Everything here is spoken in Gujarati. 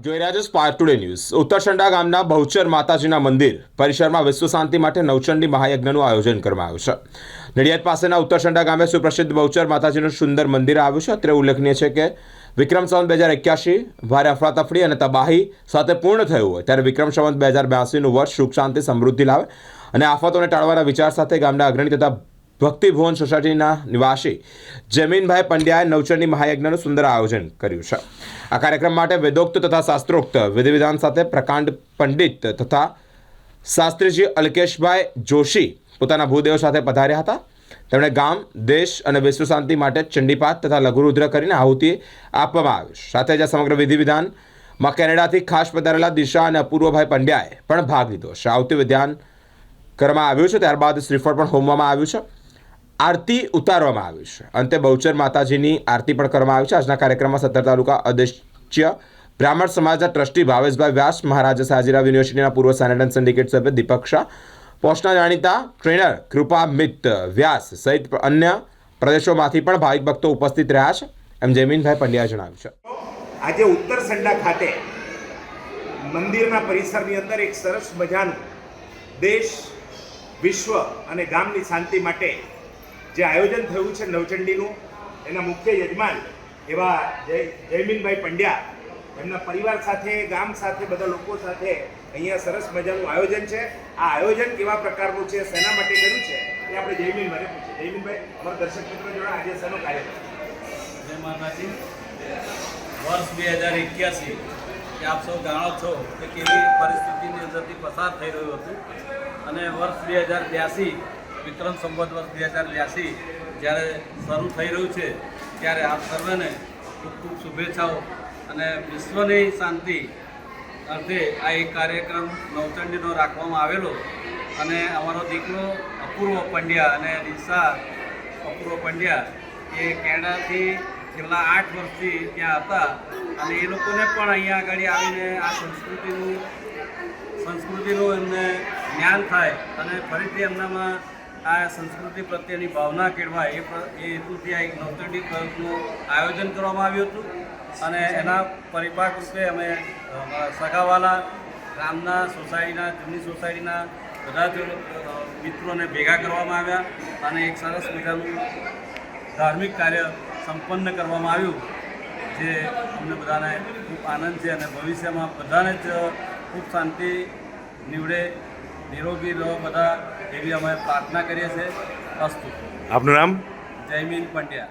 જોઈ રહ્યા છો સ્પાર્ક ટુડે ન્યૂઝ ઉત્તરસંડા ગામના બહુચર માતાજીના મંદિર પરિસરમાં વિશ્વ શાંતિ માટે નવચંડી મહાયજ્ઞનું આયોજન કરવામાં આવ્યું છે. નડિયાદ પાસેના ઉત્તરસંડા ગામે સુપ્રસિદ્ધ બહુચર માતાજીનું સુંદર મંદિર આવ્યું છે. અત્રે ઉલ્લેખનીય છે કે વિક્રમ સંવત બે હજાર એક્યાસી ભારે અફડાતફડી અને તબાહી સાથે પૂર્ણ થયું હોય, ત્યારે વિક્રમ સંવત બે હજાર બ્યાસીનું વર્ષ સુખ, શાંતિ, સમૃદ્ધિ લાવે અને આફતોને ટાળવાના વિચાર સાથે ગામના અગ્રણી તથા ભક્તિભુવન સોસાયટીના નિવાસી જમીનભાઈ પંડ્યાએ નવચંડી મહાયજ્ઞનું સુંદર આયોજન કર્યું છે. આ કાર્યક્રમ માટે વેદોક્ત તથા શાસ્ત્રોક્ત વિધિવિધાન સાથે પ્રકાંડ પંડિત તથા શાસ્ત્રીજી અલ્કેશભાઈ જોશી પોતાના ભૂદેવ સાથે પધાર્યા હતા. તેમણે ગામ, દેશ અને વિશ્વ શાંતિ માટે ચંડીપાઠ તથા લઘુરુદ્ર કરીને આહુતિ આપવામાં આવી સાથે જ આ સમગ્ર વિધિવિધાનમાં કેનેડાથી ખાસ પધારેલા દિશા અને અપૂર્વભાઈ પંડ્યાએ પણ ભાગ લીધો છે. આવતી વિધાન કરવામાં આવ્યું છે, ત્યારબાદ શ્રીફળ પણ હોમવામાં આવ્યું છે. આરતી ઉતારવામાં આવી છે. અંતે બહુચર માતાજીની આરતી પણ કરવામાં આવી છે. આજના કાર્યક્રમમાં સત્તર તાલુકા અધ્યક્ષ બ્રાહ્મણ સમાજના ટ્રસ્ટી ભાવેશભાઈ વ્યાસ, મહારાજા સાજીરાવ યુનિવર્સિટીના પૂર્વ સેનેટન સિન્ડિકેટ સભ્ય દીપક શાહ પોસ્ટના જાણીતા ટ્રેનર કૃપા મિત વ્યાસ સહિત અન્ય પ્રદેશોમાંથી પણ ભાવિક ભક્તો ઉપસ્થિત રહ્યા છે. એમ જયમીનભાઈ પંડ્યા જણાવ્યું છે. આજે ઉત્તર સંડા ખાતે મંદિરના પરિસરની અંદર એક સરસ મજાનું દેશ, વિશ્વ અને ગામની શાંતિ માટે જે આયોજન થયું છે નવચંડીનું, એના મુખ્ય યજમાન એવા જય, જયમીનભાઈ પંડ્યા, એમના પરિવાર સાથે, ગામ સાથે, બધા લોકો સાથે અહીંયા સરસ મજાનું આયોજન છે. આ આયોજન કેવા પ્રકારનું છે, શેના માટે કર્યું છે, એ આપણે જયમીનભાઈને પૂછીએ. જયમીનભાઈ, અમારા દર્શક મિત્રો જોડે આજે શેનો કાર્યક્રમ? જય માતાજી. વર્ષ બે હજાર એક્યાસી, કે આપ સૌ જાણો છો કે કેવી પરિસ્થિતિની અંદરથી પસાર થઈ રહ્યું હતું. અને વર્ષ બે હજાર બ્યાસી વિક્રમ સંવત વર્ષ બે હજાર બ્યાસી જ્યારે શરૂ થઈ રહ્યું છે, ત્યારે આપ સર્વેને ખૂબ ખૂબ શુભેચ્છાઓ અને વિશ્વની શાંતિ અર્થે આ એક કાર્યક્રમ નવચંડીનો રાખવામાં આવેલો અને અમારો દીકરો અપૂર્વ પંડ્યા અને દિશા અપૂર્વ પંડ્યા એ કેનેડાથી છેલ્લા આઠ વર્ષથી ત્યાં હતા અને એ લોકોને પણ અહીંયા આગળ આવીને આ સંસ્કૃતિનું સંસ્કૃતિનું એમને જ્ઞાન થાય અને ફરીથી એમનામાં આ સંસ્કૃતિ પ્રત્યેની ભાવના કેળવાય એ એ હેતુથી આ એક નવચંડી પર્વનું આયોજન કરવામાં આવ્યું હતું. અને એના પરિપાક રૂપે અમે સગાવાલા, ગામના, સોસાયટીના, જૂની સોસાયટીના બધા જ મિત્રોને ભેગા કરવામાં આવ્યા અને એક સરસ મજાનું ધાર્મિક કાર્ય સંપન્ન કરવામાં આવ્યું, જે અમને બધાને ખૂબ આનંદ છે અને ભવિષ્યમાં બધાને જ ખૂબ શાંતિ નીવડે નિરોગી રહો બધા એવી અમે પ્રાર્થના કરીએ છીએ. અસ્તુ. આપનું નામ? જયમીન પંડ્યા.